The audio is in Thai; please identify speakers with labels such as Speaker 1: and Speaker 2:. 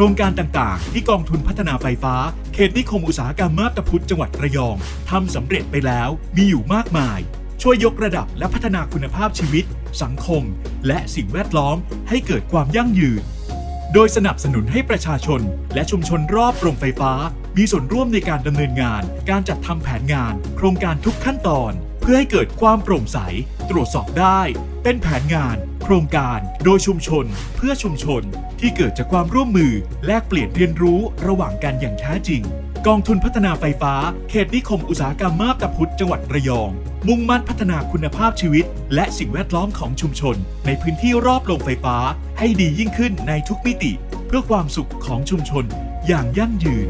Speaker 1: รงการต่างๆ ที่กองทุนพัฒนาไฟฟ้า เขตนิคมอุตสาหกรรมมาบตาพุธจังหวัดระยองทำสำเร็จไปแล้วมีอยู่มากมาย ช่วยยกระดับและพัฒนาคุณภาพชีวิต สังคม และสิ่งแวดล้อมให้เกิดความยั่งยืน โดยสนับสนุนให้ประชาชน และชุมชนรอบโรงไฟฟ้า มีส่วนร่วมในการดำเนินงาน การจัดทำแผนงาน โครงการทุกขั้นตอน เพื่อให้เกิดความโปร่งใส ตรวจสอบได้ เป็นแผนงาน ครงการ โดยชุมชน เพื่อชุมชนที่เกิดจากความร่วมมือ แลกเปลี่ยนเรียนรู้ระหว่างกันอย่างแท้จริง กองทุนพัฒนาไฟฟ้า เขตนิคมอุตสาหกรรมมาบตาพุธจังหวัดระยอง มุ่งมั่นพัฒนาคุณภาพชีวิต และสิ่งแวดล้อมของชุมชน ในพื้นที่รอบโรงไฟฟ้า ให้ดียิ่งขึ้นในทุกมิติ เพื่อความสุขของชุมชนอย่างยั่งยืน